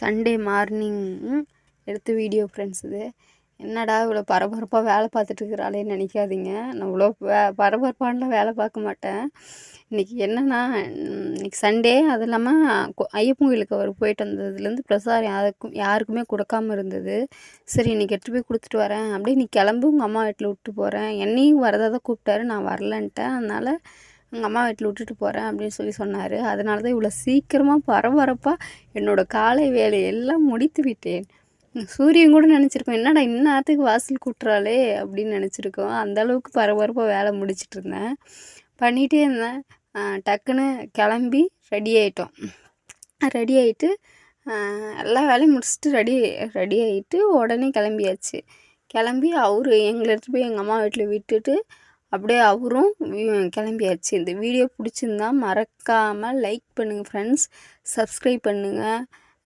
Sunday morning எடுத்த video friends இது. என்னடா இவ்வளோ பரபரப்பாக வேலை பார்த்துட்டு இருக்கிறாளேன்னு நினைக்காதீங்க. நான் இவ்வளோ வே பரபரப்பானலாம் வேலை பார்க்க மாட்டேன். இன்றைக்கி என்னென்னா இன்றைக்கி சண்டே அது இல்லாமல் ஐயப்பன் கோயிலுக்கு அவர் போயிட்டு வந்ததுலேருந்து பிரசாதம் யாருக்கும் யாருக்குமே கொடுக்காம இருந்தது. சரி இன்றைக்கி எடுத்துகிட்டு போய் கொடுத்துட்டு வரேன். அப்படியே நீ கிளம்பு உங்கள் அம்மா வீட்டில் விட்டு போகிறேன் என்னையும் வரதாக தான் கூப்பிட்டாரு. நான் வரலன்ட்டேன். அதனால் எங்கள் அம்மா வீட்டில் விட்டுட்டு போகிறேன் அப்படின்னு சொல்லி சொன்னார். அதனால தான் இவ்வளோ சீக்கிரமாக பரபரப்பாக என்னோடய காலை வேலையெல்லாம் முடித்து விட்டேன். சூரியன் கூட நினச்சிருக்கோம். என்னடா இந்நேரத்துக்கு வாசல் கூட்டுறாளே அப்படின்னு நினச்சிருக்கோம். அந்தளவுக்கு பரபரப்பாக வேலை முடிச்சிட்டு இருந்தேன். பண்ணிகிட்டே இருந்தேன். டக்குன்னு கிளம்பி ரெடி ஆகிட்டோம் ரெடி ஆகிட்டு எல்லா வேலையும் முடிச்சுட்டு ரெடி ரெடி ஆகிட்டு உடனே கிளம்பியாச்சு. கிளம்பி அவர் எங்களை எடுத்துகிட்டு போய் எங்கள் அம்மா வீட்டில் விட்டுட்டு அப்படியே அவரும் கிளம்பியாச்சு. இந்த வீடியோ பிடிச்சிருந்தா மறக்காமல் லைக் பண்ணுங்கள் ஃப்ரெண்ட்ஸ் சப்ஸ்கிரைப் பண்ணுங்கள்